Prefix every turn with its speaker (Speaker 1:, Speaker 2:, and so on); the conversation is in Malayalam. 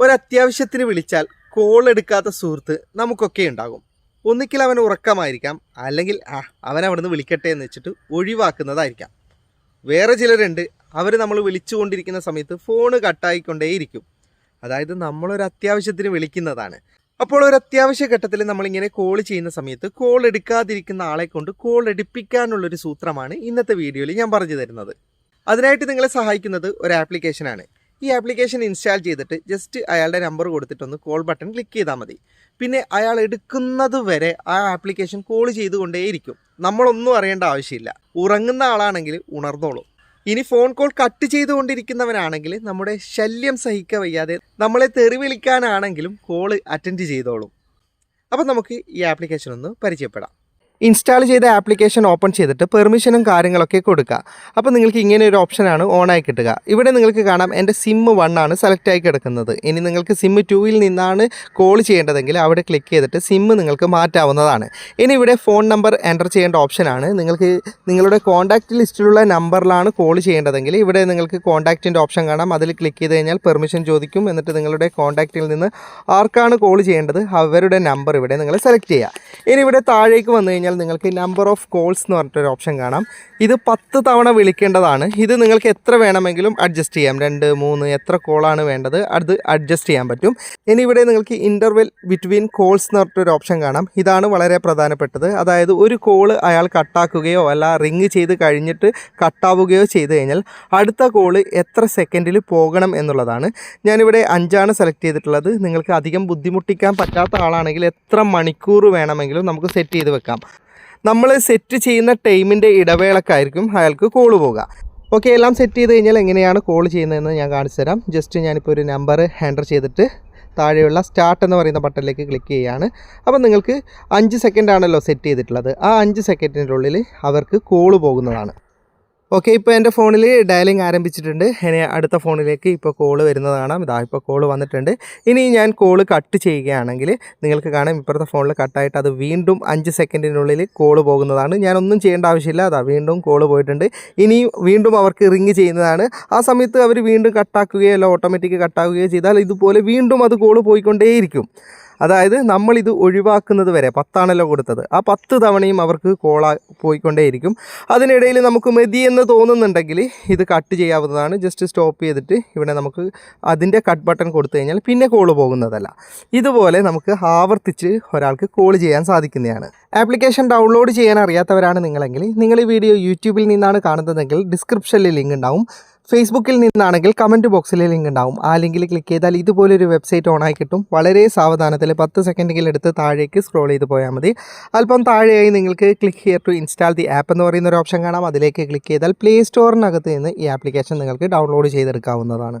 Speaker 1: ഒരു അത്യാവശ്യത്തിന് വിളിച്ചാൽ കോൾ എടുക്കാത്ത സുഹൃത്ത് നമുക്കൊക്കെ ഉണ്ടാകും. ഒന്നിക്കിൽ അവൻ ഉറക്കമായിരിക്കാം അല്ലെങ്കിൽ ആ അവൻ അവിടുന്ന് വിളിക്കട്ടെ എന്ന് വെച്ചിട്ട് ഒഴിവാക്കുന്നതായിരിക്കാം. വേറെ ചിലരുണ്ട് അവർ നമ്മൾ വിളിച്ചുകൊണ്ടിരിക്കുന്ന സമയത്ത് ഫോണ് കട്ടായിക്കൊണ്ടേയിരിക്കും. അതായത് നമ്മളൊരു അത്യാവശ്യത്തിന് വിളിക്കുന്നതാണ്. അപ്പോൾ ഒരു അത്യാവശ്യ ഘട്ടത്തിൽ നമ്മളിങ്ങനെ കോൾ ചെയ്യുന്ന സമയത്ത് കോൾ എടുക്കാതിരിക്കുന്ന ആളെ കൊണ്ട് കോൾ എടുപ്പിക്കാനുള്ളൊരു സൂത്രമാണ് ഇന്നത്തെ വീഡിയോയിൽ ഞാൻ പറഞ്ഞു തരുന്നത്. അതിനായിട്ട് നിങ്ങളെ സഹായിക്കുന്നത് ഒരു ആപ്ലിക്കേഷനാണ് ഈ ആപ്ലിക്കേഷൻ ഇൻസ്റ്റാൾ ചെയ്തിട്ട് ജസ്റ്റ് അയാളുടെ നമ്പർ കൊടുത്തിട്ടൊന്ന് കോൾ ബട്ടൺ ക്ലിക്ക് ചെയ്താൽ മതി. പിന്നെ അയാൾ എടുക്കുന്നത് വരെ ആ ആപ്ലിക്കേഷൻ കോൾ ചെയ്തുകൊണ്ടേയിരിക്കും. നമ്മളൊന്നും അറിയേണ്ട ആവശ്യമില്ല. ഉറങ്ങുന്ന ആളാണെങ്കിൽ ഉണർന്നോളും. ഇനി ഫോൺ കോൾ കട്ട് ചെയ്തുകൊണ്ടിരിക്കുന്നവനാണെങ്കിൽ നമ്മുടെ ശല്യം സഹിക്ക വയ്യാതെ നമ്മളെ തെറി വിളിക്കാനാണെങ്കിലും കോൾ അറ്റൻഡ് ചെയ്തോളും. അപ്പം നമുക്ക് ഈ ആപ്ലിക്കേഷൻ ഒന്ന് പരിചയപ്പെടാം. ഇൻസ്റ്റാൾ ചെയ്ത ആപ്ലിക്കേഷൻ ഓപ്പൺ ചെയ്തിട്ട് പെർമിഷനും കാര്യങ്ങളൊക്കെ കൊടുക്കുക. അപ്പോൾ നിങ്ങൾക്ക് ഇങ്ങനെ ഒരു ഓപ്ഷനാണ് ഓണായി കിട്ടുക. ഇവിടെ നിങ്ങൾക്ക് കാണാം എന്റെ സിം വൺ ആണ് സെലക്ട് ആയി കിടക്കുന്നത്. ഇനി നിങ്ങൾക്ക് സിം ടൂവിൽ നിന്നാണ് കോൾ ചെയ്യേണ്ടതെങ്കിൽ അവിടെ ക്ലിക്ക് ചെയ്തിട്ട് സിം നിങ്ങൾക്ക് മാറ്റാവുന്നതാണ്. ഇനി ഇവിടെ ഫോൺ നമ്പർ എന്റർ ചെയ്യേണ്ട ഓപ്ഷനാണ് നിങ്ങൾക്ക് നിങ്ങളുടെ കോൺടാക്റ്റ് ലിസ്റ്റിലുള്ള നമ്പറിലാണ് കോൾ ചെയ്യേണ്ടതെങ്കിൽ ഇവിടെ നിങ്ങൾക്ക് കോൺടാക്റ്റിന്റെ ഓപ്ഷൻ കാണാം. അതിൽ ക്ലിക്ക് ചെയ്ത് കഴിഞ്ഞാൽ പെർമിഷൻ ചോദിക്കും. എന്നിട്ട് നിങ്ങളുടെ കോൺടാക്റ്റിൽ നിന്ന് ആർക്കാണ് കോൾ ചെയ്യേണ്ടത്? അവരുടെ നമ്പർ ഇവിടെ നിങ്ങൾ സെലക്ട് ചെയ്യുക. ഇനി ഇവിടെ താഴേക്ക് വന്നു കഴിഞ്ഞാൽ നിങ്ങൾക്ക് നമ്പർ ഓഫ് കോൾസ് എന്ന് പറഞ്ഞിട്ടൊരു ഓപ്ഷൻ കാണാം. ഇത് പത്ത് തവണ വിളിക്കേണ്ടതാണ്. ഇത് നിങ്ങൾക്ക് എത്ര വേണമെങ്കിലും അഡ്ജസ്റ്റ് ചെയ്യാം. രണ്ട് മൂന്ന് എത്ര കോളാണ് വേണ്ടത് അത് അഡ്ജസ്റ്റ് ചെയ്യാൻ പറ്റും. ഇനി ഇവിടെ നിങ്ങൾക്ക് ഇന്റർവെൽ ബിറ്റ്വീൻ കോൾസ് എന്ന് പറഞ്ഞിട്ടൊരു ഓപ്ഷൻ കാണാം. ഇതാണ് വളരെ പ്രധാനപ്പെട്ടത്. അതായത് ഒരു കോൾ അയാൾ കട്ടാക്കുകയോ അല്ല റിങ് ചെയ്ത് കഴിഞ്ഞിട്ട് കട്ടാവുകയോ ചെയ്ത് കഴിഞ്ഞാൽ അടുത്ത കോൾ എത്ര സെക്കൻഡിൽ പോകണം എന്നുള്ളതാണ്. ഞാനിവിടെ അഞ്ചാണ് സെലക്ട് ചെയ്തിട്ടുള്ളത്. നിങ്ങൾക്ക് അധികം ബുദ്ധിമുട്ടിക്കാൻ പറ്റാത്ത ആളാണെങ്കിൽ എത്ര മണിക്കൂർ വേണമെങ്കിലും നമുക്ക് സെറ്റ് ചെയ്ത് വെക്കാം. നമ്മൾ സെറ്റ് ചെയ്യുന്ന ടൈമിന്റെ ഇടവേളക്കായിരിക്കും അയാൾക്ക് കോൾ പോകുക ഓക്കെ എല്ലാം സെറ്റ് ചെയ്ത് കഴിഞ്ഞാൽ എങ്ങനെയാണ് കോൾ ചെയ്യുന്നതെന്ന് ഞാൻ കാണിച്ചു തരാം. ജസ്റ്റ് ഞാനിപ്പോൾ ഒരു നമ്പർ ഹാൻഡർ ചെയ്തിട്ട് താഴെയുള്ള സ്റ്റാർട്ട് എന്ന് പറയുന്ന ബട്ടണിലേക്ക് ക്ലിക്ക് ചെയ്യുകയാണ് അപ്പോൾ നിങ്ങൾക്ക് അഞ്ച് സെക്കൻഡ് ആണല്ലോ സെറ്റ് ചെയ്തിട്ടുള്ളത്. ആ അഞ്ച് സെക്കൻഡിന്റെ ഉള്ളിൽ അവർക്ക് കോൾ പോകുന്നതാണ്. ഓക്കെ ഇപ്പോൾ എന്റെ ഫോണിൽ ഡയലിംഗ് ആരംഭിച്ചിട്ടുണ്ട്. ഇനി അടുത്ത ഫോണിലേക്ക് ഇപ്പോൾ കോൾ വരുന്നത് കാണാം. ഇതാ ഇപ്പോൾ കോൾ വന്നിട്ടുണ്ട്. ഇനി ഞാൻ കോൾ കട്ട് ചെയ്യുകയാണെങ്കിൽ നിങ്ങൾക്ക് കാണാം ഇപ്പുറത്തെ ഫോണിൽ കട്ടായിട്ട് അത് വീണ്ടും അഞ്ച് സെക്കൻഡിനുള്ളിൽ കോൾ പോകുന്നതാണ്. ഞാനൊന്നും ചെയ്യേണ്ട ആവശ്യമില്ല. അതാ വീണ്ടും കോൾ പോയിട്ടുണ്ട്. ഇനി വീണ്ടും അവർക്ക് റിങ് ചെയ്യുന്നതാണ്. ആ സമയത്ത് അവർ വീണ്ടും കട്ടാക്കുകയോ അല്ല ഓട്ടോമാറ്റിക് കട്ടാക്കുകയോ ചെയ്താൽ ഇതുപോലെ വീണ്ടും അത് കോൾ പോയിക്കൊണ്ടേയിരിക്കും. അതായത് നമ്മളിത് ഒഴിവാക്കുന്നത് വരെ പത്താണല്ലോ കൊടുത്തത്. ആ പത്ത് തവണയും അവർക്ക് കോള പോയിക്കൊണ്ടേയിരിക്കും. അതിനിടയിൽ നമുക്ക് മതി എന്ന് തോന്നുന്നുണ്ടെങ്കിൽ ഇത് കട്ട് ചെയ്യാവുന്നതാണ്. ജസ്റ്റ് സ്റ്റോപ്പ് ചെയ്തിട്ട് ഇവിടെ നമുക്ക് അതിന്റെ കട്ട് ബട്ടൺ കൊടുത്തു കഴിഞ്ഞാൽ പിന്നെ കോൾ പോകുന്നതല്ല. ഇതുപോലെ നമുക്ക് ആവർത്തിച്ച് ഒരാൾക്ക് കോൾ ചെയ്യാൻ സാധിക്കുന്നതാണ്. ആപ്ലിക്കേഷൻ ഡൗൺലോഡ് ചെയ്യാൻ അറിയാത്തവരാണ് നിങ്ങളെങ്കിൽ നിങ്ങൾ ഈ വീഡിയോ യൂട്യൂബിൽ നിന്നാണ് കാണുന്നതെങ്കിൽ ഡിസ്ക്രിപ്ഷനിൽ ലിങ്ക് ഉണ്ടാവും. ഫേസ്ബുക്കിൽ നിന്നാണെങ്കിൽ കമന്റ് ബോക്സിൽ ലിങ്ക് ഉണ്ടാവും. ആ ലിങ്കിൽ ക്ലിക്ക് ചെയ്താൽ ഇതുപോലൊരു വെബ്സൈറ്റ് ഓണായി കിട്ടും. വളരെ സാവധാനത്തിൽ പത്ത് സെക്കൻഡെങ്കിലും എടുത്ത് താഴേക്ക് സ്ക്രോൾ ചെയ്ത് പോയാൽ മതി. അല്പം താഴെയായി നിങ്ങൾക്ക് click here to install the app എന്ന് പറയുന്ന ഒരു ഓപ്ഷൻ കാണാം. അതിലേക്ക് ക്ലിക്ക് ചെയ്താൽ പ്ലേ സ്റ്റോറിനകത്ത് നിന്ന് ഈ ആപ്ലിക്കേഷൻ നിങ്ങൾക്ക് ഡൗൺലോഡ് ചെയ്തെടുക്കാവുന്നതാണ്.